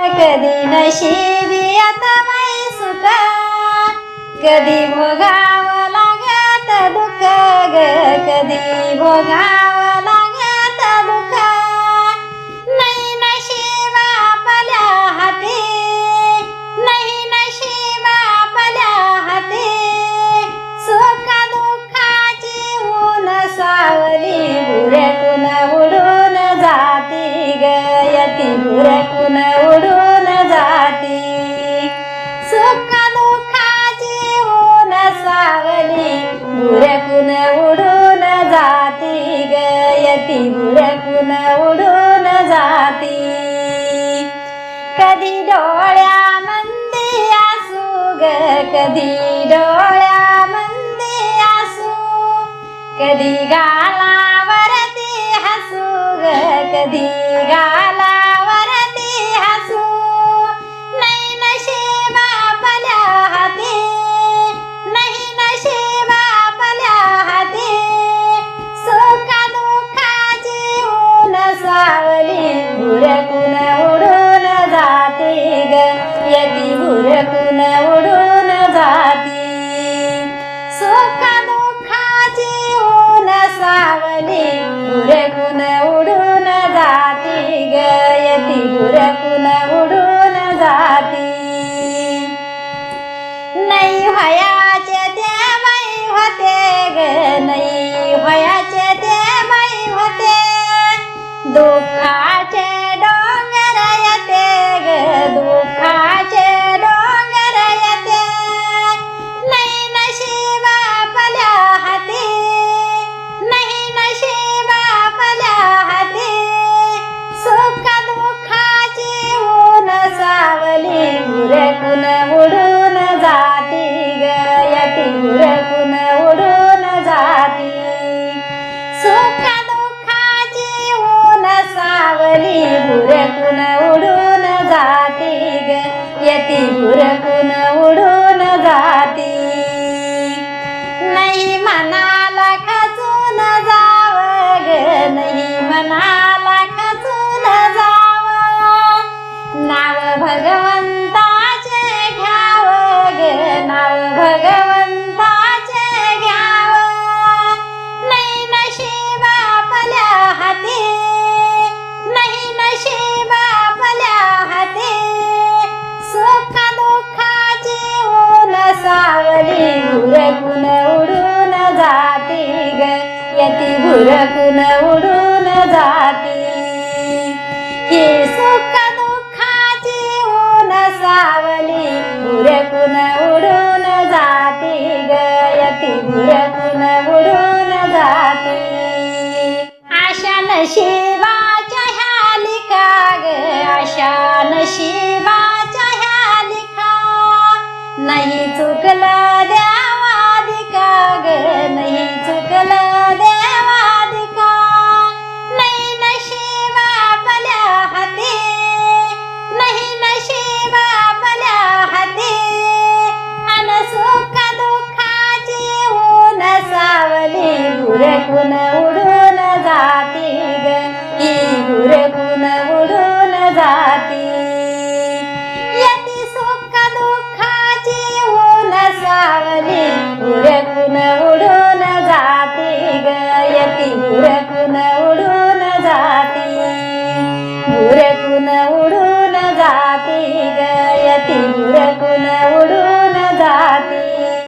कधी नशिबी आता माई सुका कधी भोगावं लागत दुःख ग कधी भोगा ती हुडकून उडून जाती. कधी डोळ्या डोळ्यामध्ये आसू ग कधी डोळ्यामध्ये आसू कधी गालावरती हसू ग कधी गा ती घुरकून उडून जाती. सुख दुःखाची ऊन साव मनाला कसून जाव. नाव भगवंताचे घ्याव गे. नाव भगवंताचे घ्याव. नाही नशीब आपल्या हाती. नाही नशीब आपल्या हाती. सुख दुःखाची ऊन सावली. गुरगुन उडून जाती ग. चुकला द्यावा वादी का ग नाही चुकला द्या